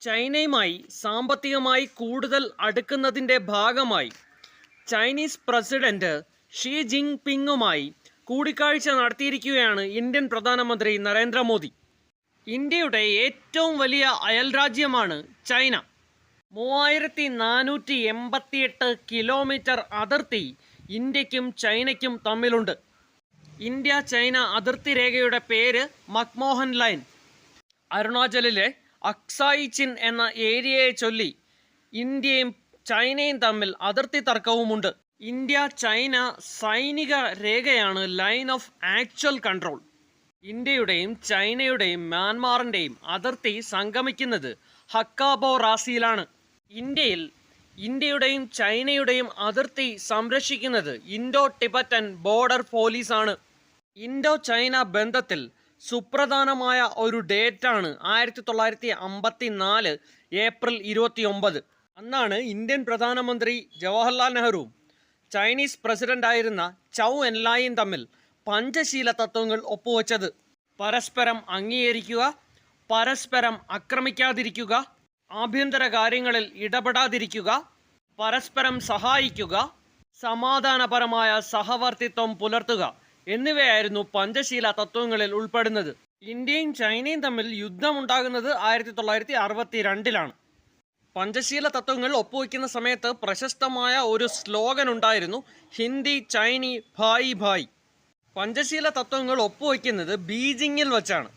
ചൈനയുമായി സാമ്പത്തികമായി കൂടുതൽ അടുക്കുന്നതിന്റെ ഭാഗമായി ചൈനീസ് പ്രസിഡന്റ് ഷീ ജിങ് പിങ്ങുമായി കൂടിക്കാഴ്ച നടത്തിയിരിക്കുകയാണ് ഇന്ത്യൻ പ്രധാനമന്ത്രി നരേന്ദ്രമോദി. ഇന്ത്യയുടെ ഏറ്റവും വലിയ അയൽരാജ്യമാണ് ചൈന. മൂവായിരത്തി നാനൂറ്റി എൺപത്തിയെട്ട് കിലോമീറ്റർ അതിർത്തി ഇന്ത്യക്കും ചൈനയ്ക്കും തമ്മിലുണ്ട്. ഇന്ത്യ ചൈന അതിർത്തി രേഖയുടെ പേര് മക്മോഹൻ ലൈൻ. അരുണാചലിലെ അക്സായി ചിൻ എന്ന ഏരിയയെ ചൊല്ലി ഇന്ത്യയും ചൈനയും തമ്മിൽ അതിർത്തി തർക്കവുമുണ്ട്. ഇന്ത്യ ചൈന സൈനിക രേഖയാണ് ലൈൻ ഓഫ് ആക്ച്വൽ കൺട്രോൾ. ഇന്ത്യയുടെയും ചൈനയുടെയും മ്യാൻമാറിന്റെയും അതിർത്തി സംഗമിക്കുന്നത് ഹക്കാബോ റാസിയിലാണ്. ഇന്ത്യയിൽ ഇന്ത്യയുടെയും ചൈനയുടെയും അതിർത്തി സംരക്ഷിക്കുന്നത് ഇൻഡോ ടിബറ്റൻ ബോർഡർ പോലീസാണ്. ഇൻഡോ ചൈന ബന്ധത്തിൽ സുപ്രധാനമായ ഒരു ഡേറ്റാണ് ആയിരത്തി തൊള്ളായിരത്തി അമ്പത്തി നാല് ഏപ്രിൽ ഇരുപത്തി ഒമ്പത് അന്നാണ് ഇന്ത്യൻ പ്രധാനമന്ത്രി ജവഹർലാൽ നെഹ്റുവും ചൈനീസ് പ്രസിഡന്റായിരുന്ന ചൗ എൻലായും തമ്മിൽ പഞ്ചശീല തത്വങ്ങൾ ഒപ്പുവെച്ചത്. പരസ്പരം അംഗീകരിക്കുക പരസ്പരം ആക്രമിക്കാതിരിക്കുക ആഭ്യന്തര കാര്യങ്ങളിൽ ഇടപെടാതിരിക്കുക പരസ്പരം സഹായിക്കുക സമാധാനപരമായ സഹവർത്തിത്വം പുലർത്തുക. എന്നിവയായിരുന്നു പഞ്ചശീല തത്വങ്ങളിൽ ഉൾപ്പെടുന്നത്. ഇന്ത്യയും ചൈനയും തമ്മിൽ യുദ്ധമുണ്ടാകുന്നത് ആയിരത്തി തൊള്ളായിരത്തി അറുപത്തി രണ്ടിലാണ് പഞ്ചശീല തത്വങ്ങൾ ഒപ്പുവയ്ക്കുന്ന സമയത്ത് പ്രശസ്തമായ ഒരു സ്ലോഗൻ ഉണ്ടായിരുന്നു ഹിന്ദി ചൈനി ഭായി ഭായ് പഞ്ചശീല തത്വങ്ങൾ ഒപ്പുവയ്ക്കുന്നത് ബീജിങ്ങിൽ വച്ചാണ്.